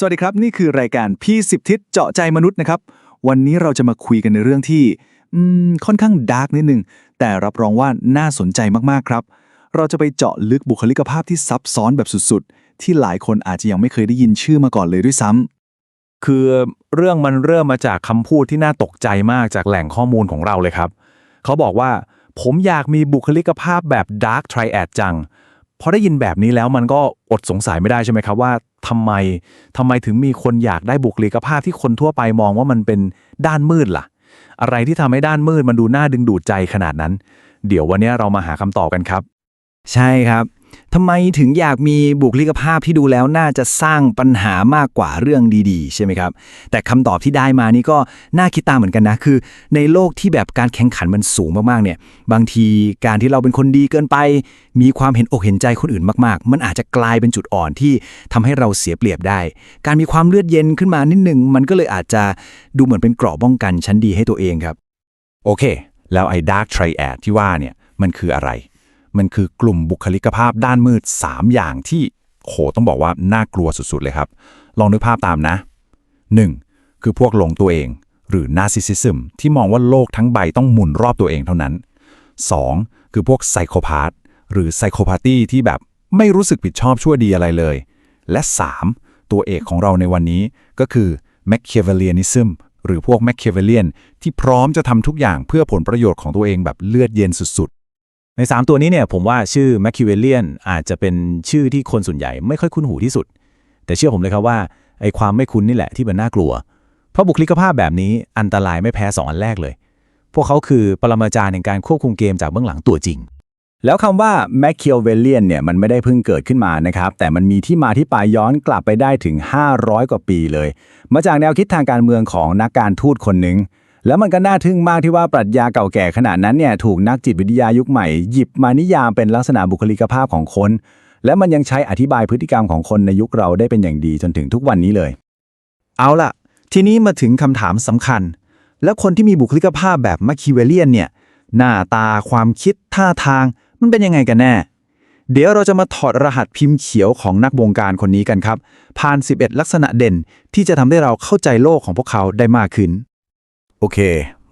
สวัสดีครับ นี่คือรายการพี่สิบทิศเจาะใจมนุษย์นะครับ วันนี้เราจะมาคุยกันในเรื่องที่ค่อนข้างดาร์กนิดนึง แต่รับรองว่าน่าสนใจมากๆครับ เราจะไปเจาะลึกบุคลิกภาพที่ซับซ้อนแบบสุดๆ ที่หลายคนอาจจะยังไม่เคยได้ยินชื่อมาก่อนเลยด้วยซ้ำคือเรื่องมันเริ่มมาจากคำพูดที่น่าตกใจมากจากแหล่งข้อมูลของเราเลยครับ เขาบอกว่า ผมอยากมีบุคลิกภาพแบบ Dark Triad จัง พอได้ยินแบบนี้แล้วมันก็อดสงสัยไม่ได้ใช่ไหมครับว่าทำไมทำไมถึงมีคนอยากได้บุคลิกภาพที่คนทั่วไปมองว่ามันเป็นด้านมืดล่ะ อะไรที่ทำให้ด้านมืดมันดูน่าดึงดูดใจขนาดนั้น เดี๋ยววันนี้เรามาหาคำตอบกันครับ ใช่ครับ ทำไมถึงอยากมีบุคลิกภาพที่ดูแล้วน่าจะสร้างปัญหามากกว่าเรื่องดีๆ ใช่ไหมครับ แต่คำตอบที่ได้มานี่ก็น่าคิดตามเหมือนกันนะ คือ ในโลกที่แบบการแข่งขันมันสูงมากๆเนี่ย บางทีการที่เราเป็นคนดีเกินไป มีความเห็นอกเห็นใจคนอื่นมากๆ มันอาจจะกลายเป็นจุดอ่อนที่ทำให้เราเสียเปรียบได้ การมีความเลือดเย็นขึ้นมานิดหนึ่งมันก็เลยอาจจะดูเหมือนเป็นเกราะป้องกันชั้นดีให้ตัวเองครับ โอเค แล้วไอ้ Dark Triad ที่ว่าเนี่ยมันคืออะไร มันคือกลุ่มบุคลิกภาพด้านมืด 3 อย่างที่โหต้องบอกว่าน่ากลัวสุดๆเลยครับ ลองนึกภาพตามนะ 1. คือพวกหลงตัวเอง หรือ Narcissism ที่มองว่าโลกทั้งใบต้องหมุนรอบตัวเองเท่านั้น 2. คือพวกไซโคพาธหรือไซโคพาตี้ที่แบบไม่รู้สึกผิดชอบชั่วดีอะไรเลย และ 3. ตัวเอกของเราในวันนี้ก็คือ Machiavellianism หรือพวก Machiavellian ที่พร้อมจะทำทุกอย่างเพื่อผลประโยชน์ของตัวเองแบบเลือดเย็นสุด ใน 3 ตัวนี้เนี่ยผมว่าชื่อ m a c h i a v e l l i a n อาจจะเป็นชื่อที่คนส่วนใหญ่ไม่ค่อยคุ้นหูที่สุด แต่เชื่อผมเลยครับว่าไอ้ความไม่คุ้นนี่แหละที่มันน่ากลัว เพราะบุคลิกภาพแบบนี้อันตรายไม่แพ้ 2 อันแรกเลย พวกเขาคือปรมาจารย์ในการควบคุมเกมจากเบื้องหลังตัวจริง แล้วคำว่า Machiavellian เนี่ยมันไม่ได้เพิ่งเกิดขึ้นมานะครับแต่มันมีที่มาที่ไปย้อนกลับไปได้ถึง 500 กว่าปีเลย มาจากแนวคิดทางการเมืองของนักการทูตคนหนึ่ง แล้วมันก็น่าทึ่งมากที่ว่าปรัชญาเก่าแก่ขนาดนั้นเนี่ยถูกนักจิตวิทยายุคใหม่ หยิบมานิยามเป็นลักษณะบุคลิกภาพของคน และมันยังใช้อธิบายพฤติกรรมของคนในยุคเราได้เป็นอย่างดีจนถึงทุกวันนี้เลย เอาล่ะ ทีนี้มาถึงคำถามสำคัญ แล้วคนที่มีบุคลิกภาพแบบมาคิเวเลียนเนี่ยหน้าตาความคิดท่าทางมันเป็นยังไงกันแน่ เดี๋ยวเราจะมาถอดรหัสพิมพ์เขียวของนักวงการคนนี้กันครับผ่าน 11 ลักษณะเด่นที่จะทำให้เราเข้าใจโลกของพวกเขาได้มากขึ้น โอเค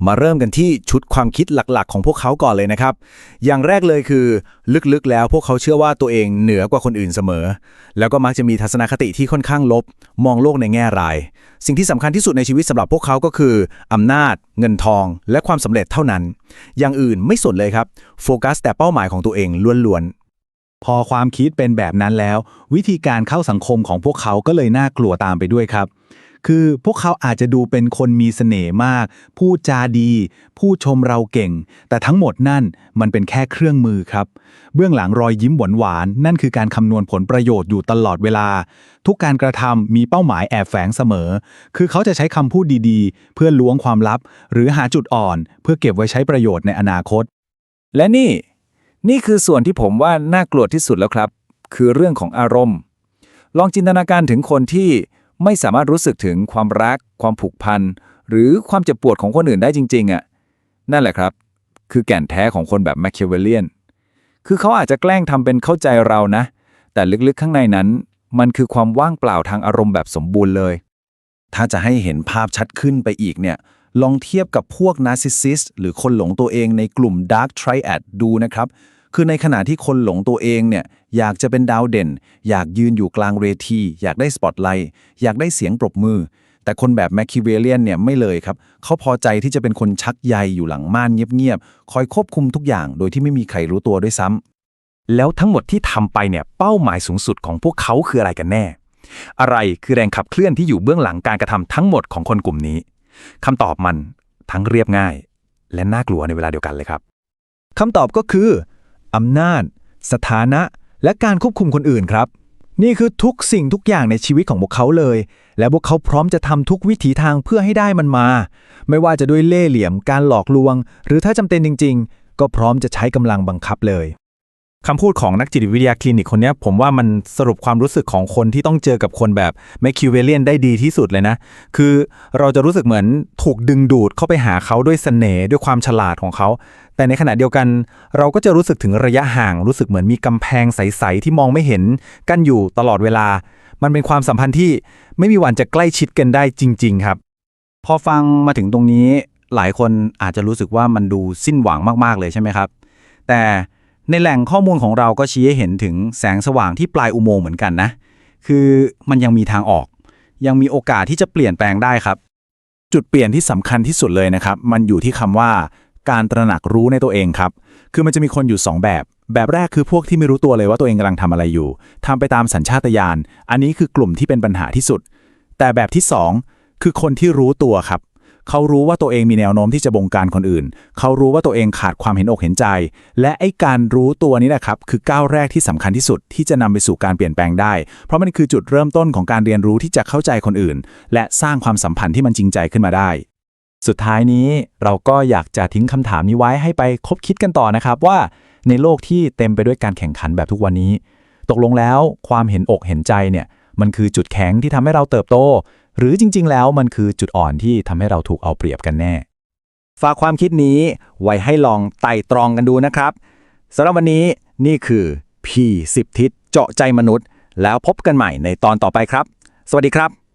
มาเริ่มกันที่ชุดความคิดหลักๆ ของพวกเขาก่อนเลยนะครับ อย่างแรกเลยคือลึกๆ แล้วพวกเขาเชื่อว่าตัวเองเหนือกว่าคนอื่นเสมอ แล้วก็มักจะมีทัศนคติที่ค่อนข้างลบ มองโลกในแง่ร้าย สิ่งที่สำคัญที่สุดในชีวิตสำหรับพวกเขาก็คืออำนาจ เงินทอง และความสำเร็จเท่านั้น อย่างอื่นไม่สนเลยครับ โฟกัสแต่เป้าหมายของตัวเองล้วนๆพอความคิดเป็นแบบนั้นแล้ว วิธีการเข้าสังคมของพวกเขาก็เลยน่ากลัวตามไปด้วยครับ คือพวกเขาอาจจะดูเป็นคนมีเสน่ห์มากพูดจาดีพูดชมเราเก่ง แต่ทั้งหมดนั่นมันเป็นแค่เครื่องมือครับ เบื้องหลังรอยยิ้มหวานๆนั่นคือการคำนวณผลประโยชน์อยู่ตลอดเวลา ทุกการกระทำมีเป้าหมายแอบแฝงเสมอ คือเขาจะใช้คำพูดดีๆ เพื่อล้วงความลับ หรือหาจุดอ่อน เพื่อเก็บไว้ใช้ประโยชน์ในอนาคต และนี่ นี่คือส่วนที่ผมว่าน่ากลัวที่สุดแล้วครับ คือเรื่องของอารมณ์ ลองจินตนาการถึงคนที่ ไม่สามารถรู้สึกถึงความรัก ความผูกพัน หรือความเจ็บปวดของคนอื่นได้จริงๆอะ่ะนั่นแหละครับ คือแก่นแท้ของคนแบบแมคคิวเวเลียนคือเขาอาจจะแกล้งทำเป็นเข้าใจเรานะ แต่ลึกๆข้างในนั้น มันคือความว่างเปล่าทางอารมณ์แบบสมบูรณ์เลย ถ้าจะให้เห็นภาพชัดขึ้นไปอีกเนี่ย ลองเทียบกับพวกนาร์ซิสซิสหรือคนหลงตัวเองในกลุ่ม Dark Triad ดูนะครับ คือในขณะที่คนหลงตัวเองเนี่ยอยากจะเป็นดาวเด่น อยากยืนอยู่กลางเวที อยากได้สปอตไลท์อยากได้เสียงปรบมือ แต่คนแบบแมคคิเวเลียนเนี่ยไม่เลยครับ เขาพอใจที่จะเป็นคนชักใยอยู่หลังม่านเงียบๆ คอยควบคุมทุกอย่างโดยที่ไม่มีใครรู้ตัวด้วยซ้ำแล้วทั้งหมดที่ทำไปเนี่ยเป้าหมายสูงสุดของพวกเขาคืออะไรกันแน่ อะไรคือแรงขับเคลื่อนที่อยู่เบื้องหลังการกระทำทั้งหมดของคนกลุ่มนี้คำตอบมันทั้งเรียบง่าย และน่ากลัวในเวลาเดียวกันเลยครับคำตอบก็คือ อำนาจ สถานะ และการควบคุมคนอื่นครับ นี่คือทุกสิ่งทุกอย่างในชีวิตของพวกเขาเลย และพวกเขาพร้อมจะทำทุกวิถีทางเพื่อให้ได้มันมา ไม่ว่าจะด้วยเล่ห์เหลี่ยม การหลอกลวง หรือถ้าจำเป็นจริง ๆ ก็พร้อมจะใช้กำลังบังคับเลย คำพูดของนักจิตวิทยาคลินิกคนนี้ผมว่ามันสรุปความรู้สึกของคนที่ต้องเจอกับคนแบบแมคคิวเวเลียนได้ดีที่สุดเลยนะ คือเราจะรู้สึกเหมือนถูกดึงดูดเข้าไปหาเขาด้วยเสน่ห์ด้วยความฉลาดของเขา แต่ในขณะเดียวกันเราก็จะรู้สึกถึงระยะห่าง รู้สึกเหมือนมีกำแพงใส ๆ ที่มองไม่เห็นกั้นอยู่ตลอดเวลา มันเป็นความสัมพันธ์ที่ไม่มีวันจะใกล้ชิดกันได้จริง ๆ ครับ พอฟังมาถึงตรงนี้หลายคนอาจจะรู้สึกว่ามันดูสิ้นหวังมากๆเลยใช่ไหมครับ แต่ ในแหล่งข้อมูลของเราก็ชี้ให้เห็นถึงแสงสว่างที่ปลายอุโมงค์เหมือนกันนะ คือมันยังมีทางออก ยังมีโอกาสที่จะเปลี่ยนแปลงได้ครับ จุดเปลี่ยนที่สำคัญที่สุดเลยนะครับ มันอยู่ที่คำว่าการตระหนักรู้ในตัวเองครับ คือมันจะมีคนอยู่ 2 แบบ แบบแรกคือพวกที่ไม่รู้ตัวเลยว่าตัวเองกำลังทำอะไรอยู่ทำไปตามสัญชาตญาณ อันนี้คือกลุ่มที่เป็นปัญหาที่สุด แต่แบบที่ 2 คือคนที่รู้ตัวครับ เขารู้ว่าตัวเองมีแนวโน้มที่จะบงการคนอื่น เขารู้ว่าตัวเองขาดความเห็นอกเห็นใจ และไอ้การรู้ตัวนี้แหละครับคือก้าวแรกที่สำคัญที่สุดที่จะนำไปสู่การเปลี่ยนแปลงได้ เพราะมันคือจุดเริ่มต้นของการเรียนรู้ที่จะเข้าใจคนอื่น และสร้างความสัมพันธ์ที่มันจริงใจขึ้นมาได้ สุดท้ายนี้เราก็อยากจะทิ้งคำถามนี้ไว้ให้ไปคบคิดกันต่อนะครับว่า ในโลกที่เต็มไปด้วยการแข่งขันแบบทุกวันนี้ ตกลงแล้วความเห็นอกเห็นใจเนี่ย มันคือจุดแข็งที่ทำให้เราเติบโต หรือจริง ๆ แล้วมันคือจุดอ่อนที่ทำให้เราถูกเอาเปรียบกันแน่ ฝากความคิดนี้ไว้ให้ลองไต่ตรองกันดูนะครับสำหรับวันนี้นี่คือ P10 ทิศเจาะใจมนุษย์ แล้วพบกันใหม่ในตอนต่อไปครับ สวัสดีครับ